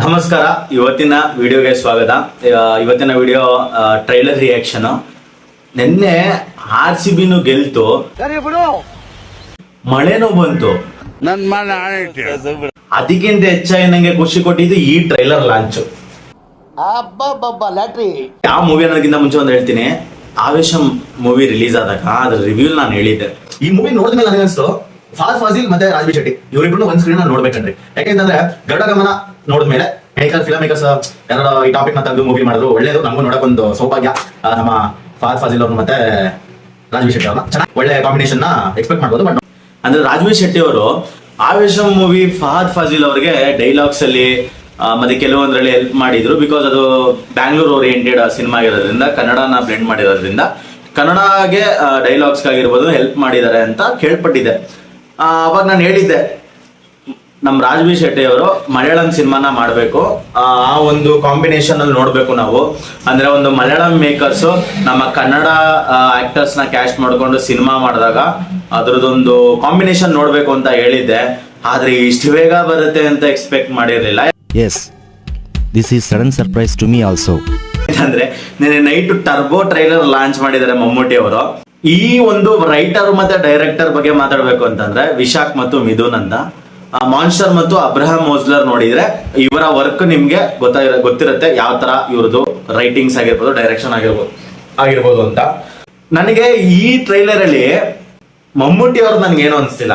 ನಮಸ್ಕಾರ ಇವತ್ತಿನ ವಿಡಿಯೋಗೆ ಸ್ವಾಗತ. ಇವತ್ತಿನ ವಿಡಿಯೋ ಟ್ರೈಲರ್ ರಿಯಾಕ್ಷನ್ ನಿನ್ನೆ ಆರ್ ಸಿ ಬಿನು ಗೆಲ್ತು. ಮಳೆನೂ ಬಂತು. ಅದಕ್ಕಿಂತ ಹೆಚ್ಚಾಗಿ ನಂಗೆ ಖುಷಿ ಕೊಟ್ಟಿದ್ದು ಈ ಟ್ರೈಲರ್ ಲಾಂಚ್ ಆ ಮೂವಿ ಅನ್ನೋದಕ್ಕಿಂತ ಮುಂಚೆ ಒಂದು ಹೇಳ್ತೀನಿ. ಆವೇಶ ಮೂವಿ ರಿಲೀಸ್ ಆದಾಗ ಅದ್ರ ರಿವ್ಯೂ ನಾನು ಹೇಳಿದ್ದೆ. ಈ ಮೂವಿ ನೋಡಿದ್ಮೇಲೆ ನನಗೆ ಫಾದ್ ಫಾಜಿಲ್ ಮತ್ತೆ ರಾಜವಿ ಶೆಟ್ಟಿ ಇವರಿಬ್ರು ಒಂದ್ ಸ್ಕ್ರೀನ್ ನೋಡ್ಬೇಕಂದ್ರೆ ಯಾಕೆಂತಂದ್ರೆ ಗರುಡ ಗಮನ ನೋಡಿದ್ಮೇಲೆ ಮೇಕರ್ ಫಿಲಮ್ ಮೇಕರ್ಸ್ ಯಾರು ಈ ಟಾಪಿಕ್ನ ತಂದು ಮೂವಿ ಮಾಡಿದ್ರು ಒಳ್ಳೇದು ನಮಗೂ ನೋಡಕ್ ಒಂದು ಸೌಭಾಗ್ಯ. ನಮ್ಮ ಫಾದ್ ಫಾಜಿಲ್ ಅವ್ರು ಮತ್ತೆ ರಾಜವಿ ಶೆಟ್ಟಿ ಅವ್ರನ್ನ. ಚೆನ್ನಾಗಿ ಒಳ್ಳೆ ಕಾಂಬಿನೇಷನ್ನ ಎಕ್ಸ್ಪೆಕ್ಟ್ ಮಾಡ್ಬೋದು ಬಟ್ ಅಂದ್ರೆ ರಾಜವಿ ಶೆಟ್ಟಿ ಅವರು ಆವೇಶ ಮೂವಿ ಫಹದ್ ಫಾಜಿಲ್ ಅವ್ರಿಗೆ ಡೈಲಾಗ್ಸ್ ಅಲ್ಲಿ ಮತ್ತೆ ಕೆಲವೊಂದ್ರಲ್ಲಿ ಹೆಲ್ಪ್ ಮಾಡಿದ್ರು ಬಿಕಾಸ್ ಅದು ಬ್ಯಾಂಗ್ಳೂರ್ ಓರಿಯೆಂಟೆಡ್ ಸಿನಿಮಾ ಆಗಿರೋದ್ರಿಂದ ಕನ್ನಡನ ಬ್ಲೆಂಡ್ ಮಾಡಿರೋದ್ರಿಂದ ಕನ್ನಡಗೆ ಡೈಲಾಗ್ಸ್ ಆಗಿರ್ಬೋದು ಹೆಲ್ಪ್ ಮಾಡಿದ್ದಾರೆ ಅಂತ ಕೇಳ್ಪಟ್ಟಿದ್ದೆ ಆ, ಅವಾಗ ನಾನು ಹೇಳಿದ್ದೆ. ನಮ್ಮ ರಾಜವಿ ಶೆಟ್ಟಿ ಅವರು ಮಲಯಾಳಂ ಸಿನಿಮಾನ ಮಾಡಬೇಕು. ಆ ಒಂದು ಕಾಂಬಿನೇಷನ್ ಅಲ್ಲಿ ನೋಡಬೇಕು ನಾವು. ಅಂದ್ರೆ ಒಂದು ಮಲಯಾಳಂ ಮೇಕರ್ಸ್ ನಮ್ಮ ಕನ್ನಡ ಆಕ್ಟರ್ಸ್ನ ಕ್ಯಾಸ್ಟ್ ಮಾಡ್ಕೊಂಡು ಸಿನಿಮಾ ಮಾಡಿದಾಗ ಅದ್ರದ್ದೊಂದು ಕಾಂಬಿನೇಷನ್ ನೋಡ್ಬೇಕು ಅಂತ ಹೇಳಿದ್ದೆ. ಆದ್ರೆ ಇಷ್ಟು ಬೇಗ ಬರುತ್ತೆ ಅಂತ ಎಕ್ಸ್ಪೆಕ್ಟ್ ಮಾಡಿರಲಿಲ್ಲ. Yes this is sudden surprise to me also ಅಂದ್ರೆ ನಿನ್ನೆ ನೈಟ್ ಟರ್ಬೋ ಟ್ರೈಲರ್ ಲಾಂಚ್ ಮಾಡಿದ್ದಾರೆ ಮಮ್ಮೂಟಿ ಅವರು. ಈ ಒಂದು ರೈಟರ್ ಮತ್ತೆ ಡೈರೆಕ್ಟರ್ ಬಗ್ಗೆ ಮಾತಾಡ್ಬೇಕು ಅಂತಂದ್ರೆ ವಿಶಾಖ್ ಮತ್ತು ಮಿಥುನ್ ಅಂತ ಮಾನ್ಸ್ಟರ್ ಮತ್ತು ಅಬ್ರಹಾಂ ಮೋಸ್ಲರ್ ನೋಡಿದ್ರೆ ಇವರ ವರ್ಕ್ ನಿಮ್ಗೆ ಗೊತ್ತಾಗಿರ ಗೊತ್ತಿರುತ್ತೆ ಯಾವ ತರ ಇವ್ರದ್ದು ರೈಟಿಂಗ್ಸ್ ಆಗಿರ್ಬೋದು ಡೈರೆಕ್ಷನ್ ಆಗಿರ್ಬೋದು ಆಗಿರ್ಬೋದು ಅಂತ. ನನಗೆ ಈ ಟ್ರೈಲರ್ ಅಲ್ಲಿ ಮಮ್ಮೂಟಿ ಅವ್ರು ನನ್ಗೇನು ಅನ್ಸ್ತಿಲ್ಲ.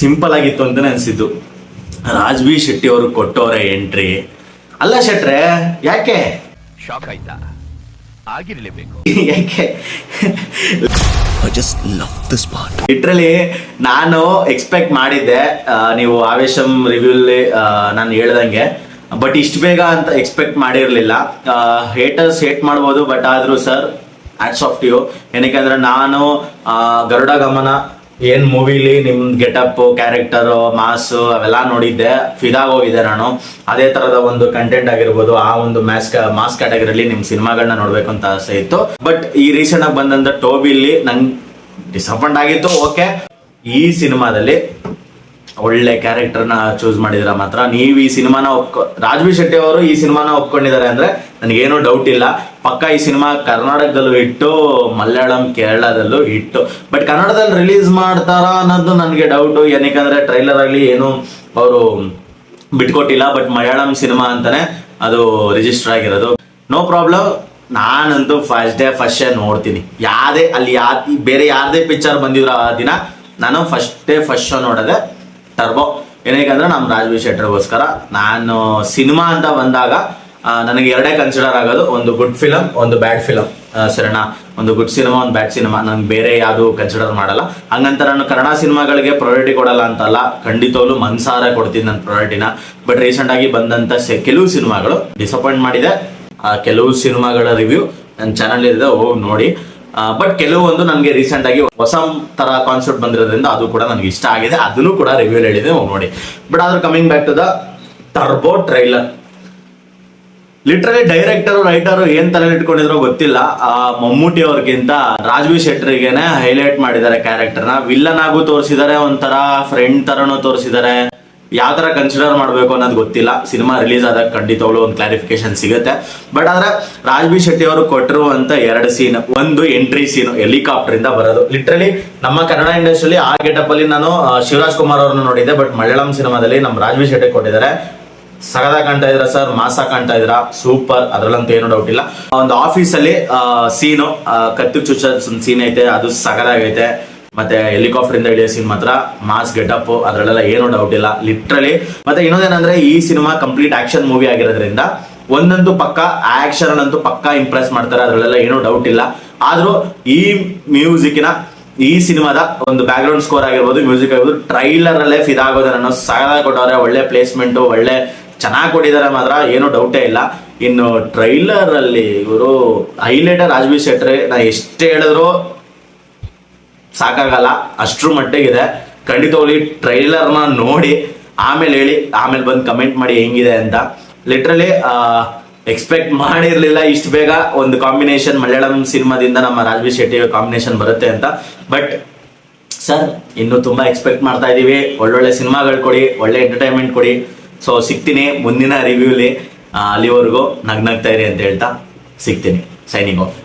ಸಿಂಪಲ್ ಆಗಿತ್ತು ಅಂತಾನೆ ಅನ್ಸಿದ್ದು. ರಾಜ್ವಿ ಶೆಟ್ಟಿ ಅವರು ಕೊಟ್ಟವ್ರೆ ಎಂಟ್ರಿ ಅಲ್ಲ ಶೆಟ್ರೆ, ಯಾಕೆ? ಶಾಕ್ ಆಯ್ತಾ? ಆಗಿರ್ಲೇಬೇಕು. ಯಾಕೆ? I just love this part literally ನಾನು ಎಕ್ಸ್ಪೆಕ್ಟ್ ಮಾಡಿದ್ದೆ ಆ, ನೀವು ಆವೇಶಂ ರಿವ್ಯೂಲಿ ನಾನು ಹೇಳ್ದಂಗೆ. ಬಟ್ ಇಷ್ಟು ಬೇಗ ಅಂತ ಎಕ್ಸ್ಪೆಕ್ಟ್ ಮಾಡಿರಲಿಲ್ಲ. ಹೇಟರ್ಸ್ ಹೇಟ್ ಮಾಡ್ಬೋದು ಬಟ್ ಆದರೂ ಸರ್ ಆಟ್ಸ್ ಆಫ್ ಯು ಏನಕ್ಕೆ ನಾನು ಆ, ಗರುಡ ಗಮನ ಏನ್ ಮೂವಿಲಿ ನಿಮ್ ಗೆಟಪ್ ಕ್ಯಾರೆಕ್ಟರ್ ಮಾಸು ಅವೆಲ್ಲ ನೋಡಿದ್ದೆ. ಫಿದಾಗ್ ಹೋಗಿದ್ದೆ ನಾನು. ಅದೇ ತರದ ಒಂದು ಕಂಟೆಂಟ್ ಆಗಿರ್ಬೋದು, ಆ ಒಂದು ಮ್ಯಾಸ್ ಮಾಸ್ ಕ್ಯಾಟಗರಿಲಿ ನಿಮ್ ಸಿನಿಮಾಗಳನ್ನ ನೋಡ್ಬೇಕು ಅಂತ ಆಸೆ ಇತ್ತು. ಬಟ್ ಈ ರೀಸೆಂಟ್ ಆಗಿ ಬಂದಂತ ಟೋಬಿಲಿ ನಂಗೆ ಡಿಸಪಾಯಿಂಟ್ ಆಗಿತ್ತು ಓಕೆ ಈ ಸಿನಿಮಾದಲ್ಲಿ ಒಳ್ಳೆ ಕ್ಯಾರೆಕ್ಟರ್ನ ಚೂಸ್ ಮಾಡಿದ್ರ ಮಾತ್ರ. ನೀವ್ ಈ ಸಿನಿಮಾನ ಒಪ್ಕೊ ರಾಜ್ವಿ ಶೆಟ್ಟಿ ಅವರು ಈ ಸಿನಿಮಾನ ಒಪ್ಕೊಂಡಿದ್ದಾರೆ ಅಂದ್ರೆ ನನಗೇನು ಡೌಟ್ ಇಲ್ಲ. ಪಕ್ಕ ಈ ಸಿನಿಮಾ ಕರ್ನಾಟಕದಲ್ಲೂ ಇಟ್ಟು ಮಲಯಾಳಂ ಕೇರಳದಲ್ಲೂ ಇಟ್ಟು ಬಟ್ ಕನ್ನಡದಲ್ಲಿ ರಿಲೀಸ್ ಮಾಡ್ತಾರ ಅನ್ನೋದು ನನಗೆ ಡೌಟ್ ಏನಕ್ಕಂದ್ರೆ ಟ್ರೈಲರ್ ಆಗಲಿ ಏನು ಅವರು ಬಿಟ್ಕೊಟ್ಟಿಲ್ಲ. ಬಟ್ ಮಲಯಾಳಂ ಸಿನಿಮಾ ಅಂತಾನೆ ಅದು ರಿಜಿಸ್ಟರ್ ಆಗಿರೋದು. ನೋ ಪ್ರಾಬ್ಲಮ್ ನಾನಂತೂ ಫಸ್ಟ್ ಡೇ ಫಸ್ಟ್ ಡೇ ನೋಡ್ತೀನಿ. ಯಾವ್ದೇ ಅಲ್ಲಿ ಯಾ ಬೇರೆ ಯಾರದೇ ಪಿಕ್ಚರ್ ಬಂದಿದ್ರು ಆ ದಿನ ನಾನು ಫಸ್ಟ್ ಡೇ ಫಸ್ಟ್ ಶೋ ನೋಡೋದೆ ಟರ್ಬೋ ಏನಕ್ಕಂದ್ರೆ ನಮ್ಮ ರಾಜ್ಬಿ ಶೆಟ್ಟರ್ಗೋಸ್ಕರ ನಾನು ಸಿನಿಮಾ ಅಂತ ಬಂದಾಗ ನನಗೆ ಎರಡೇ ಕನ್ಸಿಡರ್ ಆಗೋದು, ಒಂದು ಗುಡ್ ಫಿಲಮ್ ಒಂದು ಬ್ಯಾಡ್ ಫಿಲಮ್ ಸರಿನಾ? ಒಂದು ಗುಡ್ ಸಿನಿಮಾ ಒಂದು ಬ್ಯಾಡ್ ಸಿನಿಮಾ ನಂಗೆ ಬೇರೆ ಯಾವುದು ಕನ್ಸಿಡರ್ ಮಾಡಲ್ಲ. ಹಂಗಂತ ನಾನು ಕನ್ನಡ ಸಿನಿಮಾಗಳಿಗೆ ಪ್ರಯಾರಿಟಿ ಕೊಡಲ್ಲ ಅಂತಲ್ಲ. ಖಂಡಿತವಲ್ಲೂ ಮನ್ಸಾರ ಕೊಡ್ತೀನಿ ನನ್ನ ಪ್ರಯಾರಿಟಿನ ಬಟ್ ರೀಸೆಂಟ್ ಆಗಿ ಬಂದಂತ ಕೆಲವು ಸಿನಿಮಾಗಳು ಡಿಸಪಾಯಿಂಟ್ ಮಾಡಿದೆ. ಆ, ಕೆಲವು ಸಿನಿಮಾಗಳ ರಿವ್ಯೂ ನನ್ನ ಚಾನಲ್ ಇದೆ ಹೋಗಿ ನೋಡಿ. ಬಟ್ ಕೆಲವೊಂದು ನನಗೆ ರೀಸೆಂಟ್ ಆಗಿ ಹೊಸ ತರ ಕಾನ್ಸೆಪ್ಟ್ ಬಂದಿರೋದ್ರಿಂದ ಅದು ಕೂಡ ನನಗೆ ಇಷ್ಟ ಆಗಿದೆ. ಅದನ್ನು ಕೂಡ ರಿವ್ಯೂ ಹೇಳಿದೆ ನೋಡಿ. ಬಟ್ ಆದ್ರೆ coming back to the Turbo trailer literally director writer ಏನ್ ತಲೆ ಇಟ್ಕೊಂಡಿದ್ರೋ ಗೊತ್ತಿಲ್ಲ. ಆ, ಮಮ್ಮೂಟಿ ಅವ್ರಿಗಿಂತ ರಾಜ್ವಿ ಶೆಟ್ಟರಿಗೆನೆ ಹೈಲೈಟ್ ಮಾಡಿದ್ದಾರೆ ಕ್ಯಾರೆಕ್ಟರ್ನ ವಿಲ್ಲನ್ ಆಗು ತೋರಿಸಿದ್ದಾರೆ, ಒಂಥರ ಫ್ರೆಂಡ್ ತರನು ತೋರಿಸಿದ್ದಾರೆ. ಯಾವ ತರ ಕನ್ಸಿಡರ್ ಮಾಡಬೇಕು ಅನ್ನೋದು ಗೊತ್ತಿಲ್ಲ. ಸಿನಿಮಾ ರಿಲೀಸ್ ಆದಾಗ ಖಂಡಿತವಾಗ್ಲೂ ಒಂದು ಕ್ಲಾರಿಫಿಕೇಶನ್ ಸಿಗುತ್ತೆ. ಬಟ್ ಆದ್ರೆ ರಾಜ್ಬಿ ಶೆಟ್ಟಿ ಅವರು ಕೊಟ್ಟಿರುವಂತ ಎರಡು ಸೀನ್ ಒಂದು ಎಂಟ್ರಿ ಸೀನ್ ಹೆಲಿಕಾಪ್ಟರ್ ಇಂದ ಬರೋದು. ಲಿಟ್ರಲಿ ನಮ್ಮ ಕನ್ನಡ ಇಂಡಸ್ಟ್ರಿಯಲ್ಲಿ ಆ ಗೆಟಪ್ ಅಲ್ಲಿ ನಾನು ಶಿವರಾಜ್ ಕುಮಾರ್ ಅವ್ರನ್ನ ನೋಡಿದ್ದೆ ಬಟ್ ಮಲಯಾಳಂ ಸಿನಿಮಾದಲ್ಲಿ ನಮ್ಮ ರಾಜ್ಬಿ ಶೆಟ್ಟಿ ಕೊಟ್ಟಿದ್ದಾರೆ. ಸಗದ ಕಾಣ್ತಾ ಇದ್ರ ಸರ್ ಮಾಸ ಕಾಣ್ತಾ ಇದ್ರ ಸೂಪರ್ ಅದ್ರಲ್ಲಂತೂ ಏನು ಡೌಟ್ ಇಲ್ಲ. ಒಂದು ಆಫೀಸ್ ಅಲ್ಲಿ ಸೀನು ಕತ್ತು ಚುಚ್ಚ ಸೀನ್ ಐತೆ, ಅದು ಸಗದಾಗೈತೆ. ಮತ್ತೆ ಹೆಲಿಕಾಪ್ಟರ್ ಇಂದ ಇಳಿಯೋ ಸೀನ್ ಮಾತ್ರ ಮಾಸ್ ಗೆಟಪ್ ಅದರಲ್ಲೆಲ್ಲ ಏನು ಡೌಟ್ ಇಲ್ಲ ಲಿಟ್ರಲಿ ಮತ್ತೆ ಇನ್ನೊಂದೇನಂದ್ರೆ, ಈ ಸಿನಿಮಾ ಕಂಪ್ಲೀಟ್ ಆಕ್ಷನ್ ಮೂವಿ ಆಗಿರೋದ್ರಿಂದ, ಒಂದಂತೂ ಪಕ್ಕ ಆಕ್ಷನ್ ಅಂತೂ ಪಕ್ಕ ಇಂಪ್ರೆಸ್ ಮಾಡ್ತಾರೆ, ಅದರಲ್ಲೆಲ್ಲ ಏನೂ ಡೌಟ್ ಇಲ್ಲ. ಆದ್ರೂ ಈ ಮ್ಯೂಸಿಕ್ನ ಈ ಸಿನಿಮಾದ ಒಂದು ಬ್ಯಾಕ್ ಗ್ರೌಂಡ್ ಸ್ಕೋರ್ ಆಗಿರ್ಬೋದು ಮ್ಯೂಸಿಕ್ ಆಗಿರ್ಬೋದು ಟ್ರೈಲರ್ ಅಲ್ಲೇ ಫಿದಾಗೋದು ಅನ್ನೋ ಸಗದಾಗಿ ಕೊಟ್ಟವ್ರೆ, ಒಳ್ಳೆ ಪ್ಲೇಸ್ಮೆಂಟ್ ಒಳ್ಳೆ ಚೆನ್ನಾಗಿ ಕೊಟ್ಟಿದ್ದಾರೆ ಮಾತ್ರ, ಏನು ಡೌಟೇ ಇಲ್ಲ. ಇನ್ನು ಟ್ರೈಲರ್ ಅಲ್ಲಿ ಇವರು ಹೈಲೈಟರ್ ರಾಜ್ವಿ ಶೆಟ್ರೆ, ನಾ ಎಷ್ಟೇ ಹೇಳಿದ್ರು ಸಾಕಾಗಲ್ಲ, ಅಷ್ಟ್ರ ಮಟ್ಟಿಗಿದೆ. ಖಂಡಿತವಾಗ್ಲಿ ಟ್ರೈಲರ್ನ ನೋಡಿ, ಆಮೇಲೆ ಹೇಳಿ, ಆಮೇಲೆ ಬಂದು ಕಮೆಂಟ್ ಮಾಡಿ ಹೆಂಗಿದೆ ಅಂತ. ಲಿಟ್ರಲಿ ಎಕ್ಸ್ಪೆಕ್ಟ್ ಮಾಡಿರಲಿಲ್ಲ ಇಷ್ಟು ಬೇಗ ಒಂದು ಕಾಂಬಿನೇಷನ್ ಮಲಯಾಳಂ ಸಿನಿಮಾದಿಂದ ನಮ್ಮ ರಾಜ್ಬಿ ಶೆಟ್ಟಿ ಕಾಂಬಿನೇಷನ್ ಬರುತ್ತೆ ಅಂತ. ಬಟ್ ಸರ್ ಇನ್ನು ತುಂಬಾ ಎಕ್ಸ್ಪೆಕ್ಟ್ ಮಾಡ್ತಾ ಇದ್ದೀವಿ ಒಳ್ಳೊಳ್ಳೆ ಸಿನಿಮಾಗಳು ಕೊಡಿ, ಒಳ್ಳೆ ಎಂಟರ್ಟೈನ್ಮೆಂಟ್ ಕೊಡಿ. ಸೊ ಸಿಗ್ತೀನಿ, ಮುಂದಿನ ರಿವ್ಯೂಲಿ ಅಲ್ಲಿವರೆಗೂ ನಗ್ನಗ್ತಾ ಇರಿ ಅಂತ ಹೇಳ್ತಾ ಸಿಗ್ತೀನಿ. Signing off